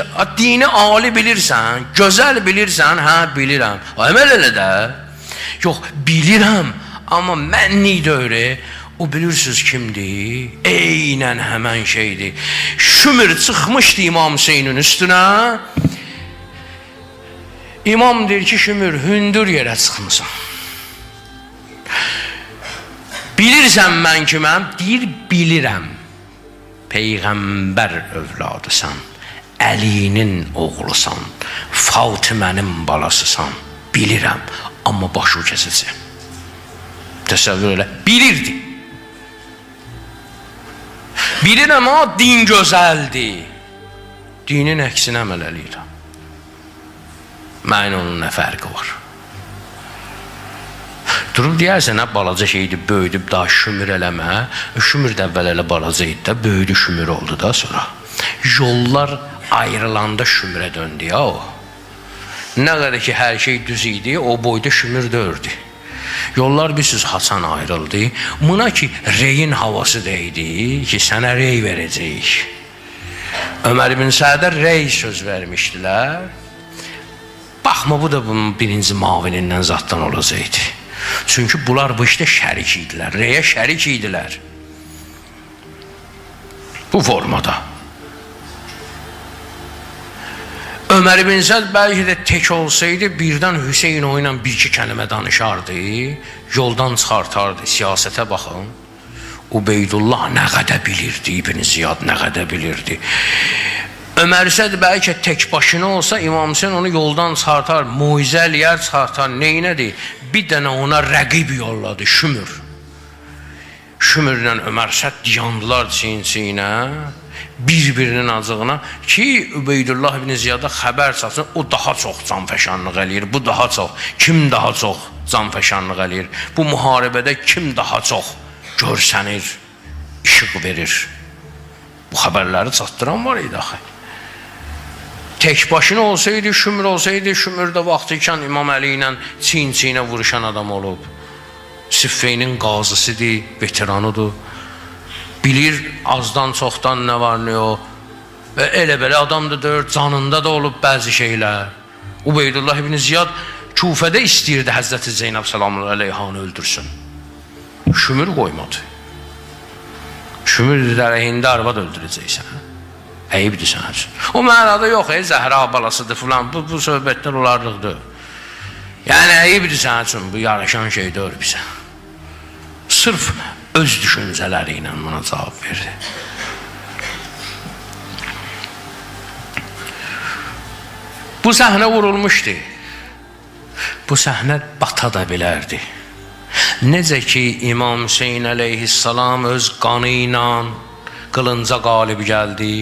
A, dini ali bilirsən, gözəl bilirsən, hə bilirəm. Əməl elə də. Yox, bilirəm, amma mənni dövrü o bilirsiniz kimdir? Eynən həmən şeydir. Şümür çıxmışdı İmam Hüseynin üstünə. İmam deyir ki, Şümür, hündür yerə çıxmısan. Bilirsən mən kiməm? Deyir, bilirəm. Peyğəmbər övladısan. Əlinin oğlusan. Fatimənin balasısan. Bilirəm, amma başı kəsilsin. Təsəvvür elə. Bilirdi. Bilirəm ha din gözəldir. Dinin əksinə əməl eləyirəm. Mənim onun nə fərqi var? Durub deyərsən, nə balaca şeydir, böyüdüb daha şümür eləmə. Şümür də əvvəl elə balaca idi də, böyüdü şümür oldu da sonra. Yollar ayrılanda şümürə döndü ya o. Nə qədər ki hər şey düz idi, o boyda şümür dördü. Yollar bir söz Hasan ayrıldı. Buna ki reyin havası değdi ki sənə rey verəcəyik. Ömer bin Sa'da rey söz vermişdilər. Baxma bu da bunun birinci mavinindən zatdan olacaqdı. Çünki bunlar bu işdə şərik idilər. Reyə şərik idilər. Bu formada. Ömer bin Zəd bəlkə də tək olsaydı birdən Hüseyn o ilə bir-iki kəlmə danışardı, yoldan çıxartardı, siyasətə baxın. Ubeydullah nə qədər bilirdi, İbn Ziyad nə qədər bilirdi. Ömer Zəd bəlkə tək başına olsa İmam Hüseyn onu yoldan çıxartar, muizə eləyər, çıxartar. Neynədir? Bir dənə ona rəqib yolladı, Şümür. Şümürlə Ömer Səd yandılar çiyin-çiyinə bir-birinin acığına ki Übeydullah ibn Ziyada xəbər çalsın, o daha çox canfəşanlıq eləyir, bu daha çox, kim daha çox canfəşanlıq eləyir, bu müharibədə kim daha çox görsənir, işıq verir. Bu xəbərləri çatdıran var idi axı. Tək başına olsaydı, şümür olsaydı, şümür də vaxtı ikən İmam Əli ilə çiyin-çiyinə vuruşan adam olub. Siffeynin qazısıdır, veteranıdır bilir azdan çoxdan nə var nə yox. Və elə belə adam da dör, canında da olub bəzi şeylər. Ubeydullah ibn Ziyad Kufədə istəyirdi Həzrəti Zeynəb salamun əleyhanı öldürsün. Şümür qoymadı. Şümür əleyhində arvad öldürəcəksən. Əyibdir sən üçün. O mənada yox, ey Zəhra balasıdır filan. Bu, bu söhbətlər olarlıqdır. Yəni əyibdir sən üçün bu yaraşan şey deyil bizə. Sırf öz düşüncələri ilə buna cavab verdi. Bu səhnə vurulmuşdu. Bu səhnə bata da bilərdi. Necə ki İmam Hüseyn əleyhissalam öz qanı ilə qılınca qalib gəldi.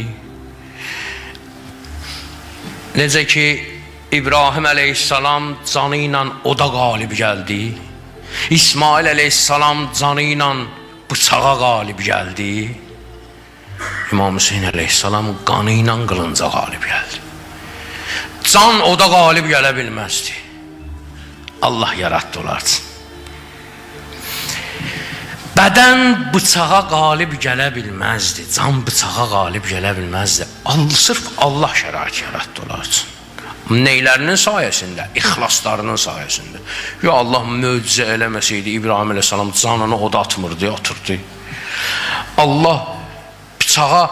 Necə ki İbrahim əleyhissalam canı ilə oda qalib gəldi. İsmail əleyhissalam canı ilə bıçağa qalib gəldi. İmam Hüseyin əleyhissalam qanı ilə qılınca qalib gəldi. Can oda qalib gələ bilməzdi. Allah yaratdı onlar üçün. Bədən bıçağa qalib gələ bilməzdi. Can bıçağa qalib gələ bilməzdi. Sırf Allah şərait yaratdı onlar üçün. Neylərinin sayəsində? İxlaslarının sayəsində. Ya Allah möcüzə eləməsəydi İbrahim əleyhissalam canını oda atmırdı, atırdı. Allah bıçağa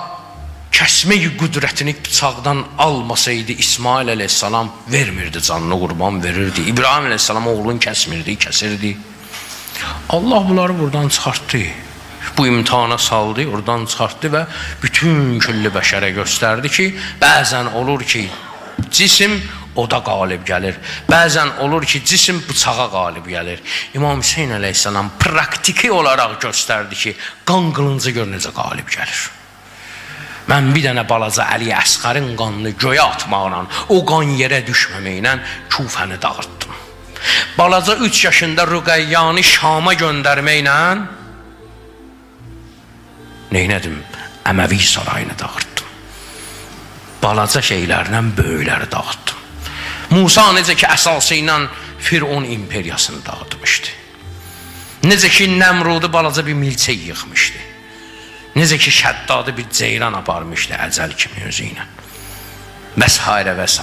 kəsmək qüdrətini bıçaqdan almasaydı İsmail əleyhissalam vermirdi canını qurban verirdi. İbrahim əleyhissalam oğlunu kəsmirdi, kəsirdi. Allah bunları buradan çıxartdı. Bu imtihana saldı, oradan çıxartdı və bütün külli bəşərə göstərdi ki, bəzən olur ki, cisim oda qalib gəlir. Bəzən olur ki, cisim bıçağa qalib gəlir. İmam Hüseyn əleyhissalam praktiki olaraq göstərdi ki, qan qılıncı gör necə qalib gəlir. Mən bir dənə balaca Əli Əsqərin qanını göyə atmaqla, o qan yerə düşməməklə Kufəni dağıtdım. Balaca 3 yaşında Rüqəyyanı Şama göndərməklə neynədim? Əməvi sarayını dağıtdım. Balaca şeylərlə böyükləri dağıtdım. Musa necə ki əsası ilə Firon imperiyasını dağıtmışdı. Necə ki Nəmrudu balaca bir milçək yıxmışdı. Necə ki Şəddadı bir ceyran aparmışdı əcəl kimi özü ilə. və s.